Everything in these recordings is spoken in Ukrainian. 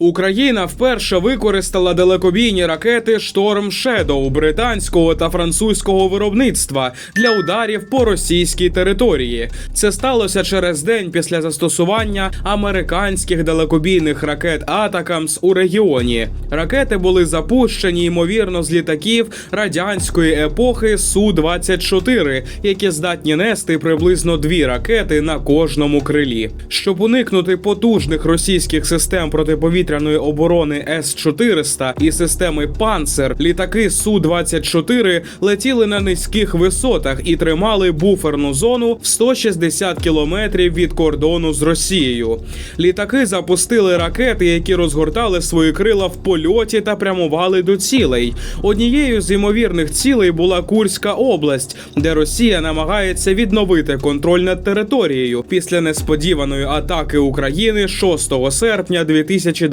Україна вперше використала далекобійні ракети Storm Shadow британського та французького виробництва для ударів по російській території. Це сталося через день після застосування американських далекобійних ракет Атакамс у регіоні. Ракети були запущені ймовірно з літаків радянської епохи су 24 які здатні нести приблизно дві ракети на кожному крилі. Щоб уникнути потужних російських систем протиповітряної оборони С-400 і системи Панцер, літаки Су-24 летіли на низьких висотах і тримали буферну зону в 160 кілометрів від кордону з Росією. Літаки запустили ракети, які розгортали свої крила в польоті та прямували до цілей. Однією з ймовірних цілей була Курська область, де Росія намагається відновити контроль над територією після несподіваної атаки України 6 серпня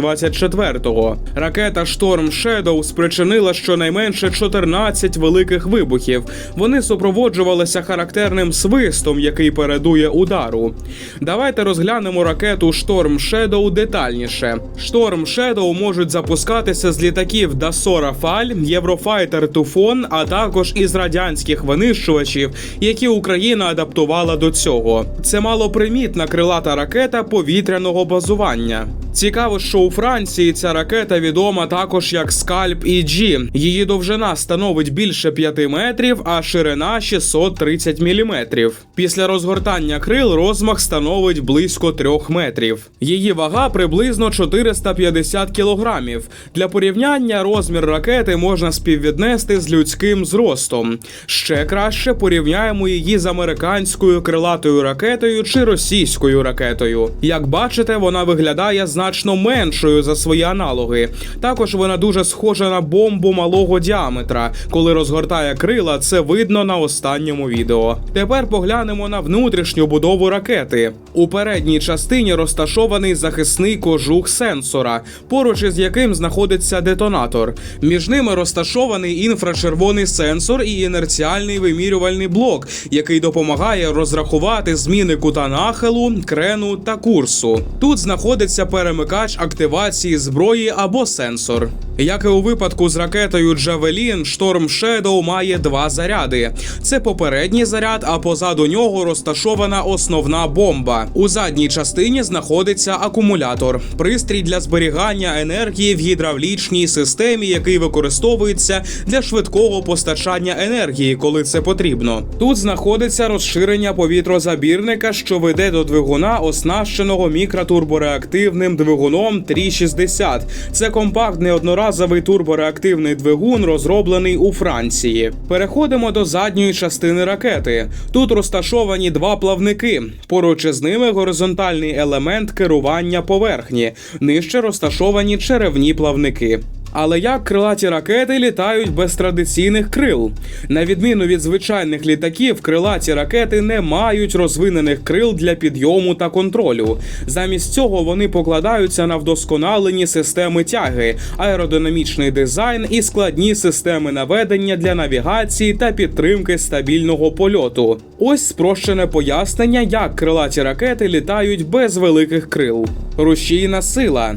2024-го. Ракета Шторм Shadow спричинила щонайменше 14 великих вибухів. Вони супроводжувалися характерним свистом, який передує удару. Давайте розглянемо ракету Шторм Shadow детальніше. Шторм Shadow можуть запускатися з літаків Dassault Rafale, Єврофайтер Туфон, а також із радянських винищувачів, які Україна адаптувала до цього. Це малопримітна крилата ракета повітряного базування. Цікаво, що у Франції ця ракета відома також як Скальп EG. Її довжина становить більше 5 метрів, а ширина 630 міліметрів. Після розгортання крил розмах становить близько 3 метрів. Її вага приблизно 450 кілограмів. Для порівняння розмір ракети можна співвіднести з людським зростом. Ще краще порівняємо її з американською крилатою ракетою чи російською ракетою. Як бачите, вона виглядає значно меншою за свої аналоги. Також вона дуже схожа на бомбу малого діаметра. Коли розгортає крила, це видно на останньому відео. Тепер поглянемо на внутрішню будову ракети. У передній частині розташований захисний кожух сенсора, поруч із яким знаходиться детонатор. Між ними розташований інфрачервоний сенсор і інерціальний вимірювальний блок, який допомагає розрахувати зміни кута нахилу, крену та курсу. Тут знаходиться перемикач активації зброї або сенсор. Як і у випадку з ракетою Javelin, Storm Shadow має два заряди. Це попередній заряд, а позаду нього розташована основна бомба. У задній частині знаходиться акумулятор, пристрій для зберігання енергії в гідравлічній системі, який використовується для швидкого постачання енергії, коли це потрібно. Тут знаходиться розширення повітрозабірника, що веде до двигуна, оснащеного мікротурбореактивним двигуном 360. Це компактний одноразовий турбореактивний двигун, розроблений у Франції. Переходимо до задньої частини ракети. Тут розташовані два плавники. Поруч із ними горизонтальний елемент керування поверхні. Нижче розташовані черевні плавники. Але як крилаті ракети літають без традиційних крил? На відміну від звичайних літаків, крилаті ракети не мають розвинених крил для підйому та контролю. Замість цього вони покладаються на вдосконалені системи тяги, аеродинамічний дизайн і складні системи наведення для навігації та підтримки стабільного польоту. Ось спрощене пояснення, як крилаті ракети літають без великих крил. Рушійна сила.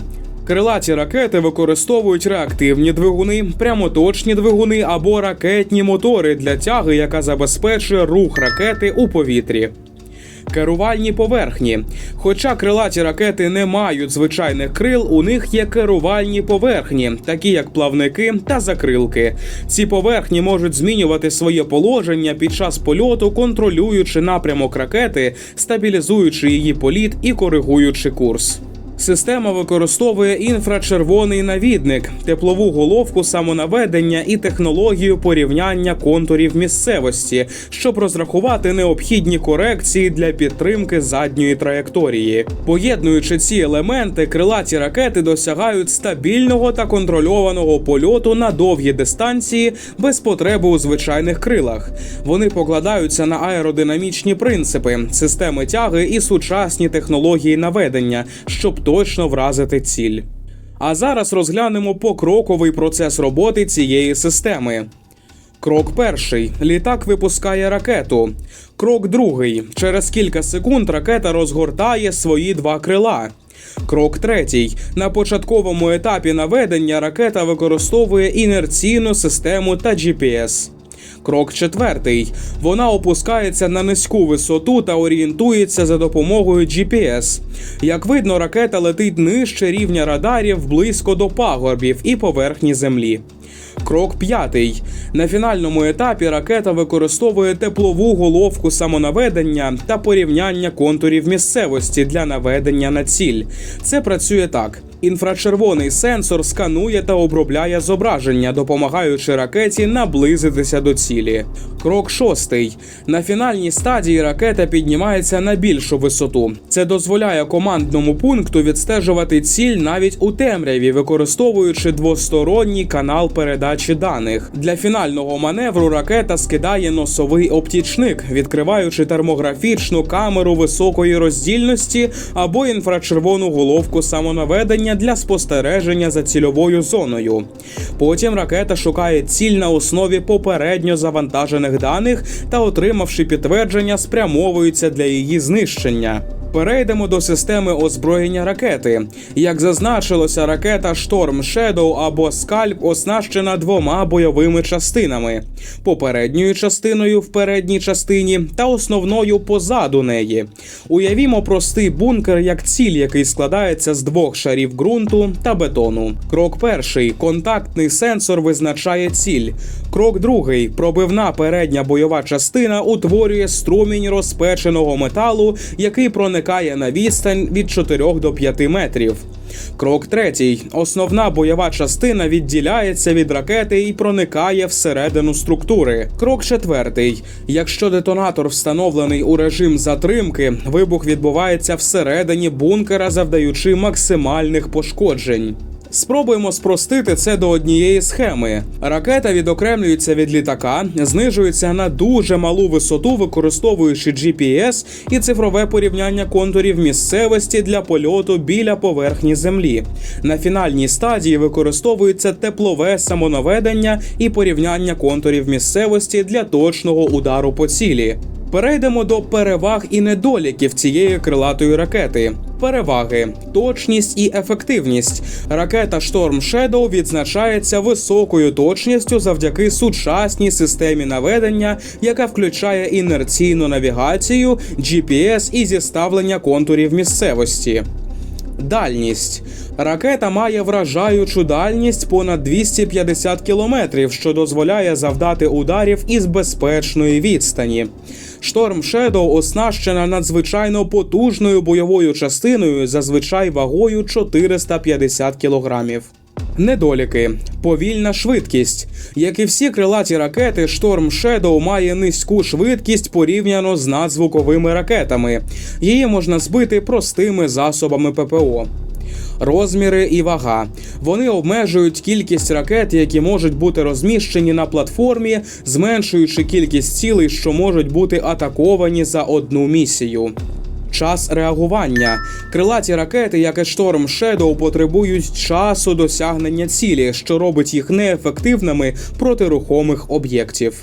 Крилаті ракети використовують реактивні двигуни, прямоточні двигуни або ракетні мотори для тяги, яка забезпечує рух ракети у повітрі. Керувальні поверхні. Хоча крилаті ракети не мають звичайних крил, у них є керувальні поверхні, такі як плавники та закрилки. Ці поверхні можуть змінювати своє положення під час польоту, контролюючи напрямок ракети, стабілізуючи її політ і коригуючи курс. Система використовує інфрачервоний навідник, теплову головку самонаведення і технологію порівняння контурів місцевості, щоб розрахувати необхідні корекції для підтримки задньої траєкторії. Поєднуючи ці елементи, крилаті ракети досягають стабільного та контрольованого польоту на довгі дистанції без потреби у звичайних крилах. Вони покладаються на аеродинамічні принципи, системи тяги і сучасні технології наведення, щоб точно вразити ціль. А зараз розглянемо покроковий процес роботи цієї системи. Крок перший. Літак випускає ракету. Крок другий. Через кілька секунд ракета розгортає свої два крила. Крок третій. На початковому етапі наведення ракета використовує інерційну систему та GPS. Крок четвертий. Вона опускається на низьку висоту та орієнтується за допомогою GPS. Як видно, ракета летить нижче рівня радарів близько до пагорбів і поверхні землі. Крок п'ятий. На фінальному етапі ракета використовує теплову головку самонаведення та порівняння контурів місцевості для наведення на ціль. Це працює так. Інфрачервоний сенсор сканує та обробляє зображення, допомагаючи ракеті наблизитися до цілі. Крок шостий. На фінальній стадії ракета піднімається на більшу висоту. Це дозволяє командному пункту відстежувати ціль навіть у темряві, використовуючи двосторонній канал передачі даних. Для фінального маневру ракета скидає носовий оптічник, відкриваючи термографічну камеру високої роздільності або інфрачервону головку самонаведення для спостереження за цільовою зоною. Потім ракета шукає ціль на основі попередньо завантажених даних та, отримавши підтвердження, спрямовується для її знищення. Перейдемо до системи озброєння ракети. Як зазначилося, ракета Storm Shadow або Скальп оснащена двома бойовими частинами: попередньою частиною в передній частині та основною позаду неї. Уявімо простий бункер як ціль, який складається з двох шарів ґрунту та бетону. Крок перший контактний сенсор визначає ціль. Крок другий пробивна передня бойова частина утворює струмінь розпеченого металу, який проникає на відстань від 4 до 5 метрів. Крок третій. Основна бойова частина відділяється від ракети і проникає всередину структури. Крок четвертий. Якщо детонатор встановлений у режим затримки, вибух відбувається всередині бункера, завдаючи максимальних пошкоджень. Спробуємо спростити це до однієї схеми. Ракета відокремлюється від літака, знижується на дуже малу висоту, використовуючи GPS і цифрове порівняння контурів місцевості для польоту біля поверхні землі. На фінальній стадії використовується теплове самонаведення і порівняння контурів місцевості для точного удару по цілі. Перейдемо до переваг і недоліків цієї крилатої ракети. Переваги, точність і ефективність. Ракета Storm Shadow відзначається високою точністю завдяки сучасній системі наведення, яка включає інерційну навігацію, GPS і зіставлення контурів місцевості. Дальність. Ракета має вражаючу дальність понад 250 кілометрів, що дозволяє завдати ударів із безпечної відстані. Шторм Шедоу оснащена надзвичайно потужною бойовою частиною, зазвичай вагою 450 кілограмів. Недоліки, повільна швидкість. Як і всі крилаті ракети, Storm Shadow має низьку швидкість порівняно з надзвуковими ракетами. Її можна збити простими засобами ППО. Розміри і вага. Вони обмежують кількість ракет, які можуть бути розміщені на платформі, зменшуючи кількість цілей, що можуть бути атаковані за одну місію. Час реагування. Крилаті ракети, як і шторм Shadow, потребують часу досягнення цілі, що робить їх неефективними проти рухомих об'єктів.